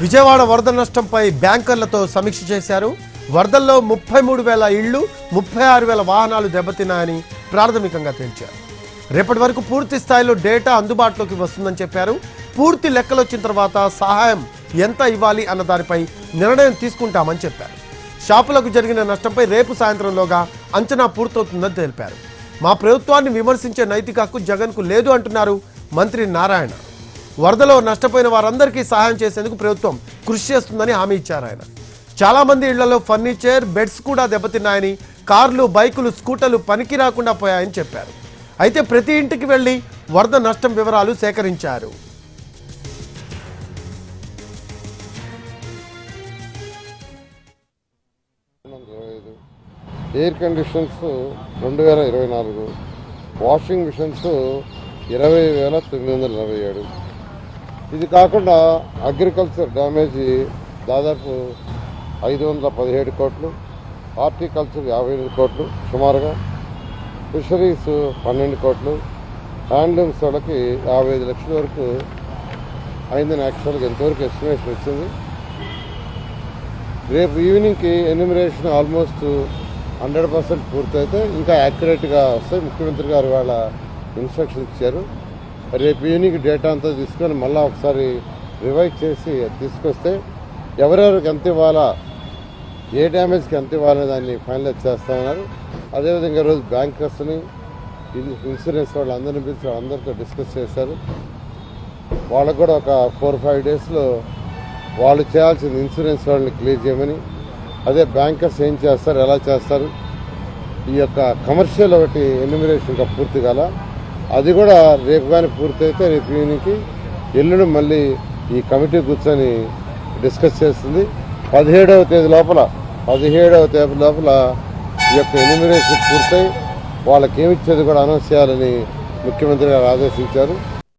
విజయవాడ వరద నష్టంపై బ్యాంకర్లతో సమీక్ష చేశారు. వరదల్లో ముప్పై మూడు వేల ఇళ్ళు ముప్పై ఆరు వేల వాహనాలు దెబ్బతిన్నాయని ప్రాథమికంగా తేల్చారు. రేపటి వరకు పూర్తి స్థాయిలో డేటా అందుబాటులోకి వస్తుందని చెప్పారు. పూర్తి లెక్కలు వచ్చిన తర్వాత సహాయం ఎంత ఇవ్వాలి అన్న దానిపై నిర్ణయం తీసుకుంటామని చెప్పారు. షాపులకు జరిగిన నష్టంపై రేపు సాయంత్రంలోగా అంచనా పూర్తవుతుందని తెలిపారు. మా ప్రభుత్వాన్ని విమర్శించే నైతిక హక్కు జగన్కు లేదు అంటున్నారు మంత్రి నారాయణ. వరదలో నష్టపోయిన వారందరికీ సహాయం చేసేందుకు ప్రభుత్వం కృషి చేస్తుందని హామీ ఇచ్చారు ఆయన. చాలామంది ఇళ్ళలో ఫర్నిచర్ బెడ్స్ కూడా దెబ్బతిన్నాయని కార్లు బైకులు స్కూటర్లు పనికి రాకుండా పోయాయని చెప్పారు. అయితే ప్రతి ఇంటికి వెళ్ళి వరద నష్టం వివరాలు సేకరించారు. ఎయిర్ కండిషన్స్ రెండు వేల ఇరవై నాలుగు వాషింగ్ మిషన్స్ ఇరవై వేల తొమ్మిది వందల ఇరవై ఏడు. ఇది కాకుండా అగ్రికల్చర్ డ్యామేజ్ దాదాపు ఐదు వందల పదిహేడు కోట్లు హార్టికల్చర్ యాభై ఎనిమిది కోట్లు సుమారుగా ఫిషరీస్ పన్నెండు కోట్లు హ్యాండ్లూమ్స్ వాళ్ళకి యాభై ఐదు లక్షల వరకు అయిందని యాక్చువల్గా ఎంతవరకు ఎస్టిమేషన్ వచ్చింది. రేపు ఈవినింగ్కి ఎన్యూమినేషన్ ఆల్మోస్ట్ హండ్రెడ్ పర్సెంట్ పూర్తయితే ఇంకా యాక్యురేట్గా వస్తాయి. ముఖ్యమంత్రి గారు వాళ్ళ ఇన్స్ట్రక్షన్ ఇచ్చారు. రేపు ఈవినింగ్ డేటా అంతా తీసుకొని మళ్ళీ ఒకసారి రివైజ్ చేసి తీసుకొస్తే ఎవరెవరికి ఎంత ఇవ్వాలా ఏ డ్యామేజ్కి ఎంత ఇవ్వాలనే దాన్ని ఫైనలైజ్ చేస్తామన్నారు. అదేవిధంగా ఈరోజు బ్యాంకర్స్ని ఇన్సూరెన్స్ వాళ్ళు అందరిని పిలిచి అందరితో డిస్కస్ చేశారు. వాళ్ళకు కూడా ఒక ఫోర్ ఫైవ్ డేస్లో వాళ్ళు చేయాల్సిన ఇన్సూరెన్స్ వాళ్ళని క్లియర్ చేయమని అదే బ్యాంకర్స్ ఏం చేస్తారు ఎలా చేస్తారు ఈ యొక్క కమర్షియల్ ఒకటి ఎన్యూమినేషన్ ఇంకా పూర్తి కాల అది కూడా రేపు కానీ పూర్తయితే రేపు ఈవినింగ్కి ఎల్లుండి మళ్ళీ ఈ కమిటీ కూర్చొని డిస్కస్ చేస్తుంది. పదిహేడవ తేదీ లోపల పదిహేడవ తేదీ లోపల ఈ యొక్క ఎన్యూమినేషన్ పూర్తయి వాళ్ళకి ఏమిచ్చేది కూడా అనౌన్స్ చేయాలని ముఖ్యమంత్రి గారు ఆదేశించారు.